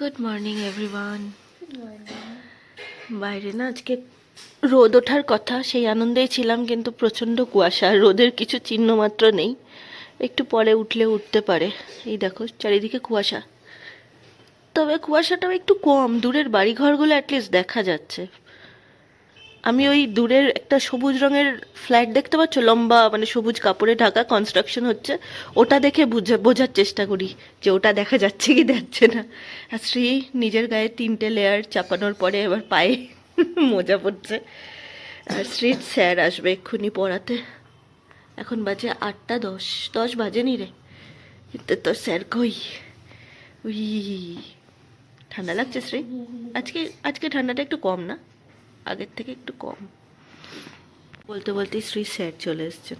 Good morning everyone বাইরে না আজকে রোদ ওঠার কথা সেই আনন্দেই ছিলাম কিন্তু প্রচণ্ড কুয়াশা রোদের কিছু চিহ্ন মাত্র নেই। একটু পরে উঠলে উঠতে পারে। এই দেখো চারিদিকে কুয়াশা। তবে কুয়াশাটাও একটু কম দূরের বাড়িঘরগুলো অ্যাটলিস্ট দেখা যাচ্ছে। আমি ওই দূরের একটা সবুজ রঙের ফ্ল্যাট দেখতে পাচ্ছ? লম্বা মানে সবুজ কাপড়ে ঢাকা কনস্ট্রাকশন হচ্ছে। ওটা দেখে বুঝে, বোঝার চেষ্টা করি যে ওটা দেখা যাচ্ছে কি যাচ্ছে না। আর শ্রী নিজের গায়ে তিনটে লেয়ার চাপানোর পরে এবার পায়ে মজা পড়ছে আর শ্রীর স্যার আসবে এক্ষুনি পড়াতে। এখন বাজে আটটা দশ। দশ বাজেনি রে। কিন্তু তোর স্যার কই? উই, ঠান্ডা লাগছে শ্রী? আজকে আজকে ঠান্ডাটা একটু কম না? আগের থেকে একটু কম। বলতে বলতে শ্রী স্যার চলে এসছেন।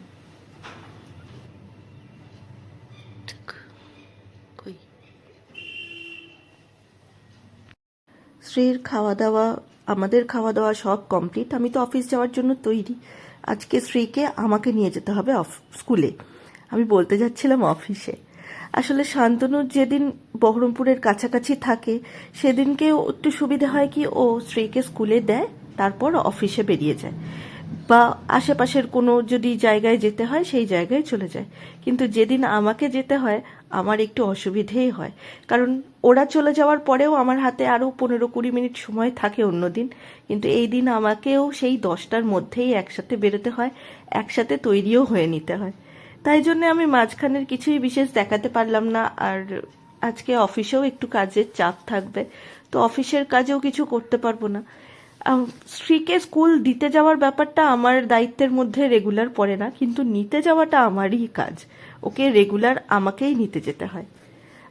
শ্রীর খাওয়া দাওয়া আমাদের খাওয়া দাওয়া সব কমপ্লিট আমি তো অফিস যাওয়ার জন্য তৈরি। আজকে শ্রীকে আমাকে নিয়ে যেতে হবে অফ- স্কুলে। আমি বলতে যাচ্ছিলাম অফিসে আসলে শান্তনু যেদিন বহরমপুরের কাছাকাছি থাকে সেদিনকে একটু সুবিধা হয় কি ও স্ত্রীকে স্কুলে দেয়। তারপর অফিসে বেরিয়ে যায়। বা আশেপাশের কোনো যদি জায়গায় যেতে হয়, সেই জায়গায় চলে যায়। কিন্তু যেদিন আমাকে যেতে হয়, আমার একটু অসুবিধেই হয়। কারণ ওরা চলে যাওয়ার পরেও আমার হাতে আরও পনেরো কুড়ি মিনিট সময় থাকে অন্যদিন কিন্তু এই দিন আমাকেও সেই দশটার মধ্যেই একসাথে বেরোতে হয়, একসাথে তৈরিও হয়ে নিতে হয়। তাই জন্য আমি মাঝখানের কিছুই বিশেষ দেখাতে পারলাম না। আর আজকে অফিসেও একটু কাজের চাপ থাকবে। তো অফিসের কাজেও কিছু করতে পারব না। স্ত্রীকে স্কুল দিতে যাওয়ার ব্যাপারটা আমার দায়িত্বের মধ্যে রেগুলার পড়ে না, কিন্তু নিতে যাওয়াটা আমারই কাজ। ওকে রেগুলার আমাকেই নিতে যেতে হয়।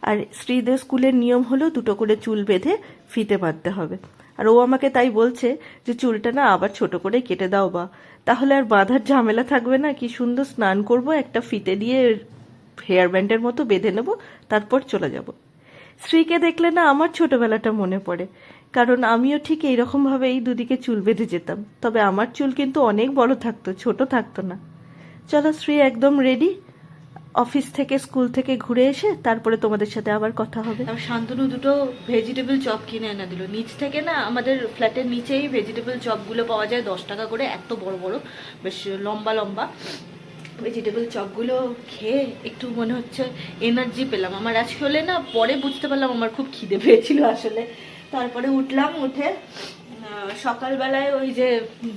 আর স্ত্রীদের স্কুলের নিয়ম হলো দুটো করে চুল বেঁধে ফিতে বাঁধতে হবে। আর ও আমাকে তাই বলছে যে, চুলটা না আবার ছোট করে কেটে দাও বা। তাহলে আর বাঁধার ঝামেলা থাকবে না, কি সুন্দর স্নান করব, একটা ফিতে দিয়ে হেয়ার ব্যান্ডের মতো বেঁধে নেব, তারপর চলে যাব। স্ত্রীকে দেখলে না আমার ছোটবেলাটা মনে পড়ে। কারণ আমিও ঠিক এইরকমভাবে এই দুদিকে চুল বেঁধে যেতাম। তবে আমার চুল কিন্তু অনেক বড় থাকতো, ছোট থাকতো না। চলো শ্রী একদম রেডি অফিস থেকে, স্কুল থেকে ঘুরে এসে তারপরে তোমাদের সাথে আবার কথা হবে। আর শান্তনু দুটো ভেজিটেবল চপ কিনে এনে দিল। নিচ থেকে না আমাদের ফ্ল্যাটের নিচেই ভেজিটেবল চপগুলো পাওয়া যায় দশ টাকা করে, এত বড় বড়, বেশ লম্বা লম্বা। ভেজিটেবল চপগুলো খেয়ে একটু মনে হচ্ছে এনার্জি পেলাম। আমার আজকে হলে না পরে বুঝতে পারলাম, আমার খুব খিদে পেয়েছিল আসলে। তারপরে উঠলাম, উঠে সকালবেলায় ওই যে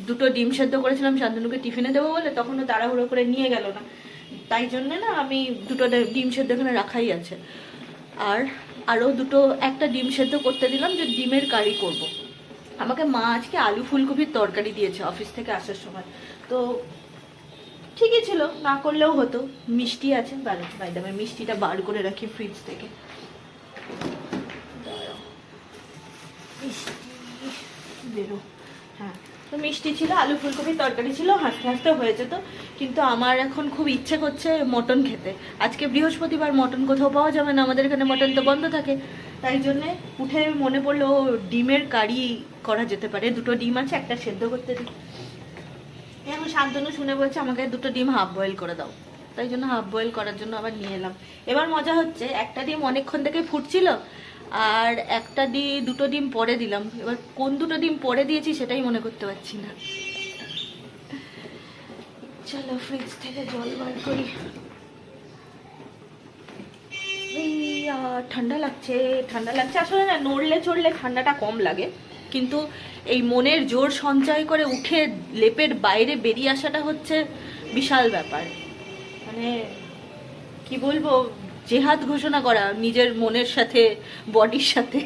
দুটো ডিম সেদ্ধ করেছিলাম, শান্তনুকে টিফিনে দেবো বলে তখন ও তাড়াহুড়ো করে নিয়ে গেল না। তাই জন্য না আমি দুটো ডিম সেদ্ধ এখানে রাখাই আছে। আর আরও দুটো, একটা ডিম সেদ্ধ করতে দিলাম যে ডিমের কারি করব। আমাকে মা আজকে আলু ফুলকপির তরকারি দিয়েছে অফিস থেকে আসার সময়। তো ঠিকই ছিল, না করলেও হতো। মিষ্টি আছে বাইদামে মিষ্টিটা বার করে রাখি ফ্রিজ থেকে। হ্যাঁ তো মিষ্টি ছিল, আলু ফুলকপির তরকারি ছিল, হাসতে হাসতে হয়ে যেত। কিন্তু আমার এখন খুব ইচ্ছে করছে মটন খেতে। আজকে বৃহস্পতিবার, মটন কোথাও পাওয়া যাবে না, আমাদের এখানে মটন তো বন্ধ থাকে। তাই জন্যে উঠে মনে পড়ল, ডিমের কারি করা যেতে পারে। দুটো ডিম আছে, একটা সেদ্ধ করতে দিই। এখন শান্তনু শুনে বলছে, আমাকে দুটো ডিম হাফ বয়েল করে দাও। তাই জন্য হাফ বয়েল করার জন্য আবার নিয়ে এলাম। এবার মজা হচ্ছে, একটা ডিম অনেকক্ষণ থেকে ফুটছিল আর একটা ডি দুটো ডিম পরে দিলাম। এবার কোন দুটো ডিম পরে দিয়েছি সেটাই মনে করতে পারছি না। চলো ফ্রিজ থেকে জল বার করি। ঠান্ডা লাগছে ঠান্ডা লাগছে। আসলে না, নড়লে চড়লে ঠান্ডাটা কম লাগে। কিন্তু এই মনের জোর সঞ্চয় করে উঠে লেপের বাইরে বেরিয়ে আসাটা হচ্ছে বিশাল ব্যাপার। মানে কি বলব? জেহাদ ঘোষণা করা, নিজের মনের সাথে, বডির সাথে।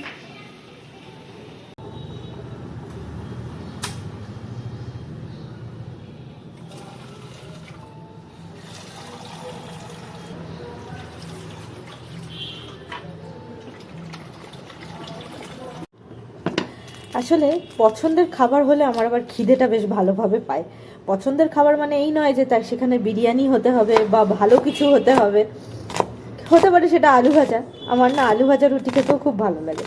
আসলে পছন্দের খাবার হলে আমার আবার খিদেটা বেশ ভালোভাবে পায়। পছন্দের খাবার মানে এই নয় যে তার সেখানে বিরিয়ানি হতে হবে বা ভালো কিছু হতে হবে। হতে পারে সেটা আলু ভাজা। আমার না আলু ভাজা রুটি খেতেও খুব ভালো লাগে।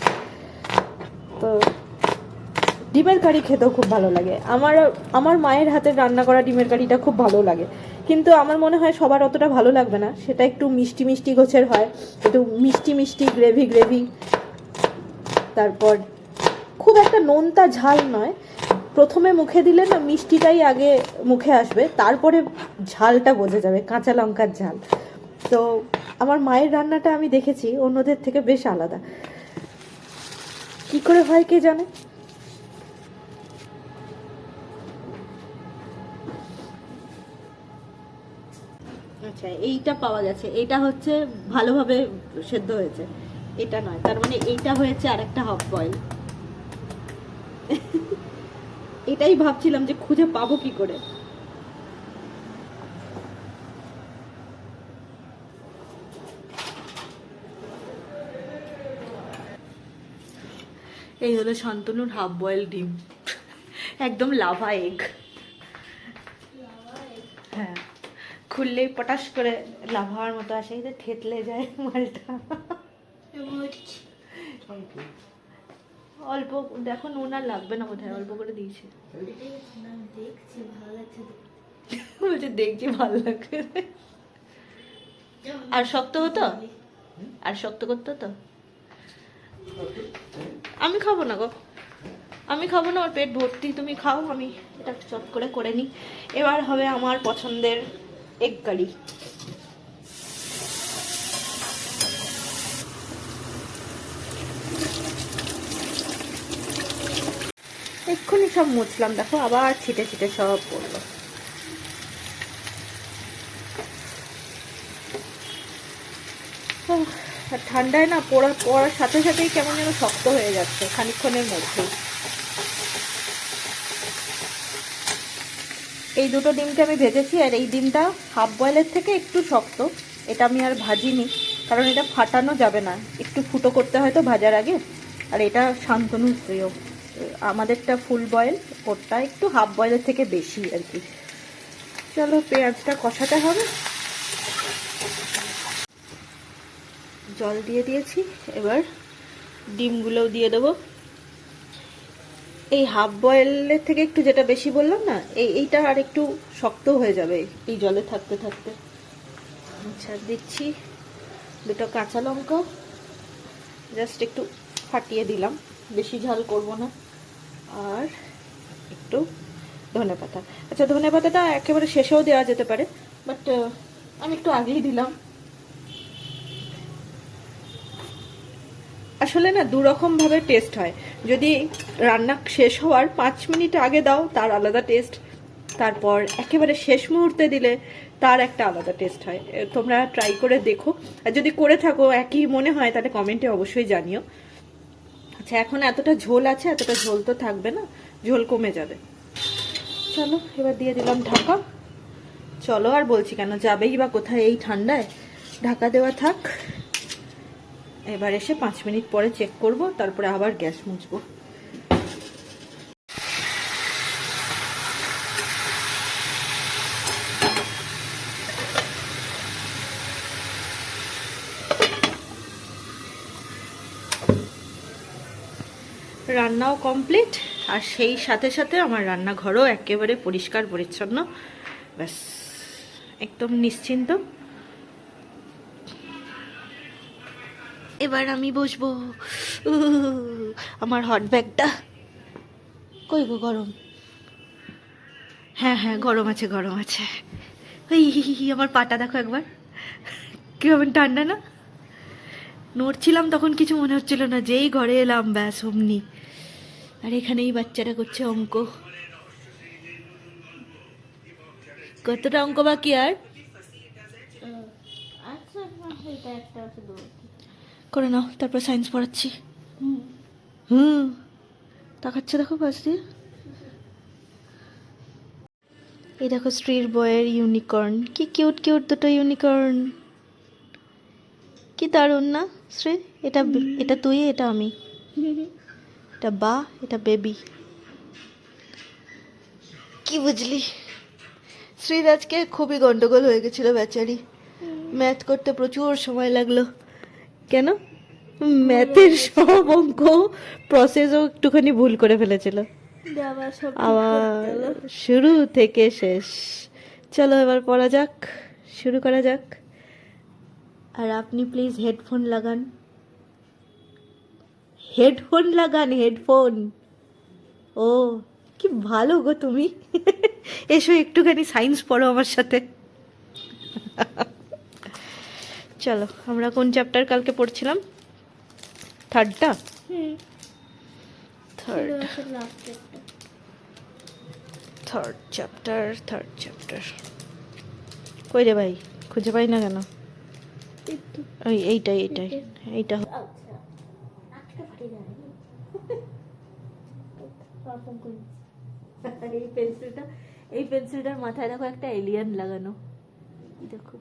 তো ডিমের কারি খেতেও খুব ভালো লাগে। আমার আমার মায়ের হাতে রান্না করা ডিমের কারিটা খুব ভালো লাগে। কিন্তু আমার মনে হয় সবার অতটা ভালো লাগবে না। সেটা একটু মিষ্টি মিষ্টি গোছের হয়। একটু মিষ্টি মিষ্টি, গ্রেভি গ্রেভি। তারপর খুব একটা নোনতা ঝাল নয়। প্রথমে মুখে দিলে না মিষ্টিটাই আগে মুখে আসবে। তারপরে ঝালটা বোঝা যাবে, কাঁচা লঙ্কার ঝাল। তো আমার মায়ের রান্নাটা আমি দেখেছি, অন্যদের থেকে বেশ আলাদা। কি করে হয় কে জানে? আচ্ছা এইটা পাওয়া গেছে। এটা হচ্ছে ভালোভাবে সেদ্ধ হয়েছে। এটা নয়, তার মানে এইটা হয়েছে আর একটা হাফ বয়েল এটাই ভাবছিলাম যে খুঁজে পাবো কি করে। এই হলো শান্তনুর হাফ বয়েল ডিম। একদম লাভা এগ হ্যাঁ। খুললেই পটাশ করে লাভার মতো আসে, এই থেতলে যায় মালটা। অল্প, দেখো নুন আর লাগবে না বোধহয়, অল্প করে দিয়েছে। বলছে, দেখছি, ভালো লাগছে। আর শক্ত হতো? আর শক্ত করতে হতো? আমি খাব না গো। আমি খাব না, আমার পেট ভর্তি। তুমি খাও, আমি এটা চট করে করে নিই। এবার হবে আমার পছন্দের এগ কারি এক্ষুনি সব মুছলাম, দেখো আবার ছিটে ছিটে সব পড়ল। আর ঠান্ডায় না পড়া পড়ার সাথে সাথেই কেমন যেন শক্ত হয়ে যাচ্ছে, খানিকক্ষণের মধ্যেই এই দুটো ডিমকে আমি ভেজেছি, আর এই ডিমটা হাফ বয়েলের থেকে একটু শক্ত। এটা আমি আর ভাজিনি, কারণ এটা ফাটানো যাবে না। একটু ফুটো করতে হয় তো ভাজার আগে। আর এটা শান্তনুর প্রিয়। আমাদেরটা ফুল বয়েল, ওরটা একটু হাফ বয়েলের থেকে বেশি আর কি। চলো পেঁয়াজটা কষাতে হবে। জল দিয়ে দিয়েছি, এবার ডিমগুলোও দিয়ে দেবো। এই হাফ বয়েলের থেকে একটু যেটা বেশি বললাম না, এই এইটা আর একটু শক্ত হয়ে যাবে এই জলে থাকতে থাকতে। আচ্ছা দিচ্ছি দুটো কাঁচা লঙ্কা। জাস্ট একটু ফাটিয়ে দিলাম, বেশি ঝাল করব না। আর একটু ধনে পাতা। আচ্ছা ধনে পাতাটা একেবারে শেষেও দেওয়া যেতে পারে, বাট আমি একটু আগেই দিলাম। আসলে না দু রকম ভাবে টেস্ট হয়। যদি রান্না শেষ হওয়ার পাঁচ মিনিট আগে দাও, তার আলাদা টেস্ট তারপর একেবারে শেষ মুহূর্তে দিলে তার একটা আলাদা টেস্ট হয়। তোমরা ট্রাই করে দেখো। আর যদি করে থাকো, একই মনে হয়, তাহলে কমেন্টে অবশ্যই জানিও। আচ্ছা এখন এতটা ঝোল আছে, এতটা ঝোল তো থাকবে না, ঝোল কমে যাবে। চলো, এবার দিয়ে দিলাম ঢাকা। চলো, আর বলছি কেন, যাবেই বা কোথায় এই ঠান্ডায়? ঢাকা দেওয়া থাক। এবার এসে পাঁচ মিনিট পরে চেক করব, তারপরে আবার গ্যাস মুছবো। রান্নাও কমপ্লিট আর সেই সাথে সাথে আমার রান্নাঘরও একেবারে পরিষ্কার পরিচ্ছন্ন। ব্যাস, একদম নিশ্চিন্ত। এবার আমি বসবো। আমার হট ব্যাগটা কই গো গরম? হ্যাঁ হ্যাঁ গরম আছে গরম আছে। ওই আমার পাটা দেখো একবার। কীভাবে ঠান্ডা না? নড়ছিলাম তখন কিছু মনে হচ্ছিল না, যেই ঘরে এলাম, ব্যাস, অমনি। আর এখানেই বাচ্চারা করছে অঙ্ক। কতটা অঙ্ক বাকি আর? আচ্ছা এটা একটা করে নাও তারপর সায়েন্স পড়াচ্ছি। হুম। তাকাচ্ছে দেখো পাশ দিয়ে। এই দেখো স্ট্রিট বয়ের ইউনিকর্ন কি কিউট কিউট দুটো ইউনিকর্ন কি দারুণ না শ্রী এটা এটা তুই এটা আমি। এটা বা এটা বেবি কি বুঝলি? শ্রীর আজকে খুবই গন্ডগোল হয়ে গেছিল বেচারি। ম্যাথ করতে প্রচুর সময় লাগল। কেন? ম্যাথের সব অঙ্ক প্রসেসও একটুখানি ভুল করে ফেলেছিল। আবার শুরু থেকে শেষ। চলো এবার পড়া যাক শুরু করা যাক। আর আপনি প্লিজ হেডফোন লাগান। হেডফোন লাগান হেডফোন ও কি ভালো গো তুমি। এসো একটুখানি সায়েন্স পড়ো আমার সাথে। চলো আমরা কোন চ্যাপ্টার কালকে পড়ছিলাম? থার্ডটা third third chapter third chapter কই রে ভাই? খুঁজে পাই না কেন? ওই এইটাই এইটাই। এইটা আচ্ছা। করি। এই পেন্সিলটা এই পেন্সিলটার মাথায় দেখো একটা এলিয়ান লাগানো। দেখো।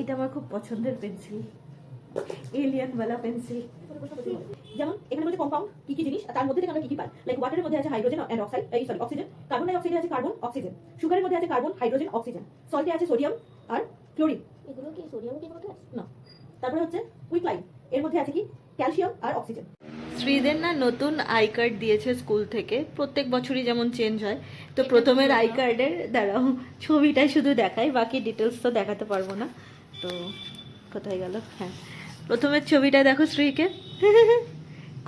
এটা আমার খুব পছন্দের পেন্সিল। এলিয়ান वाला পেন্সিল। যেমন এখানে বলছে কম্পাউন্ড কি কি জিনিস তার মধ্যে থেকে আমরা কি কি পাই? লাইক ওয়াটারের মধ্যে আছে হাইড্রোজেন এন্ড অক্সাইড এই সরি অক্সিজেন কার্বন ডাই অক্সাইডে আছে কার্বন অক্সিজেন সুগারের মধ্যে আছে কার্বন হাইড্রোজেন অক্সিজেন সল্টে আছে সোডিয়াম আর ক্লোরিন এগুলো কি সোডিয়াম কি মধ্যে আছে না তারপরে হচ্ছে কুইকলাইন এর মধ্যে আছে কি? ক্যালসিয়াম আর অক্সিজেন শ্রীদের না নতুন আই কার্ড দিয়েছে স্কুল থেকে। প্রত্যেক বছরই যেমন চেঞ্জ হয়। তো প্রথমের আই কার্ডের দাঁড়াও ছবিটাই শুধু দেখাই বাকি ডিটেলস তো দেখাতে পারব না। তো কোথায় গেল? হ্যাঁ। প্রথমের ছবিটা দেখো শ্রীকে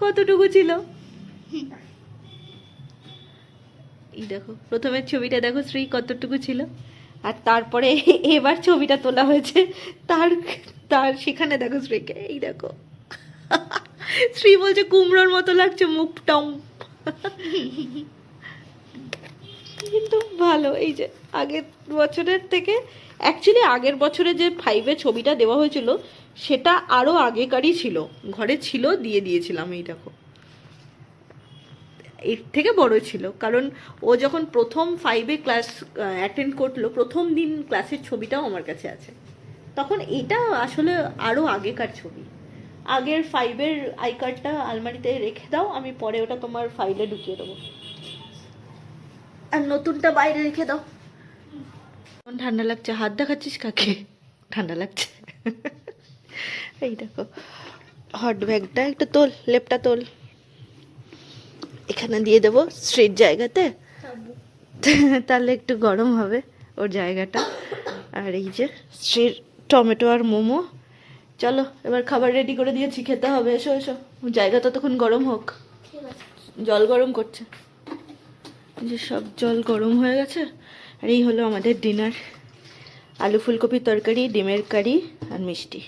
কতটুকু ছিল? এই দেখো, প্রথমের ছবিটা দেখো শ্রী কতটুকু ছিল। আর তারপরে এবার ছবিটা তোলা হয়েছে। তার তার সেখানে দেখো শ্রীকে এই দেখো। শ্রী বলছে, কুমড়োর মতো লাগছে মুখটাও ভালো। এই যে আগের বছরের থেকে অ্যাকচুয়ালি আগের বছরে যে ফাইভে ছবিটা দেওয়া হয়েছিল, সেটা আরও আগেকারই ছিল। ঘরে ছিল, দিয়ে দিয়েছিলাম এই দেখো। এর থেকে বড় ছিল, কারণ ও যখন প্রথম ফাইভে ক্লাস অ্যাটেন্ড করল, প্রথম দিন ক্লাসের ছবিটাও আমার কাছে আছে। তখন এটা আসলে আরও আগেকার ছবি। আগের ফাইভের আই কার্ডটা আলমারিতে রেখে দাও, আমি পরে ওটা তোমার ফাইলে ঢুকিয়ে দেবো। আর নতুনটা বাইরে রেখে দাও। ঠান্ডা লাগছে? হাত দেখাচ্ছিস কাকে? ঠান্ডা লাগছে। এই দেখো হট ব্যাগটা একটু তোল লেপটা তোল। এখানে দিয়ে দেবো স্ট্রিট জায়গাতে। তাহলে একটু গরম হবে ওর জায়গাটা। আর এই যে স্ট্রিট টমেটো আর মোমো। চলো এবার খাবার রেডি করে দিয়েছি খেতে হবে। এসো এসো। জায়গা ততক্ষণ গরম হোক। জল গরম করছে। যে সব জল গরম হয়ে গেছে, আর এই হলো আমাদের ডিনার আলু ফুলকপির তরকারি, ডিমের কারি আর মিষ্টি।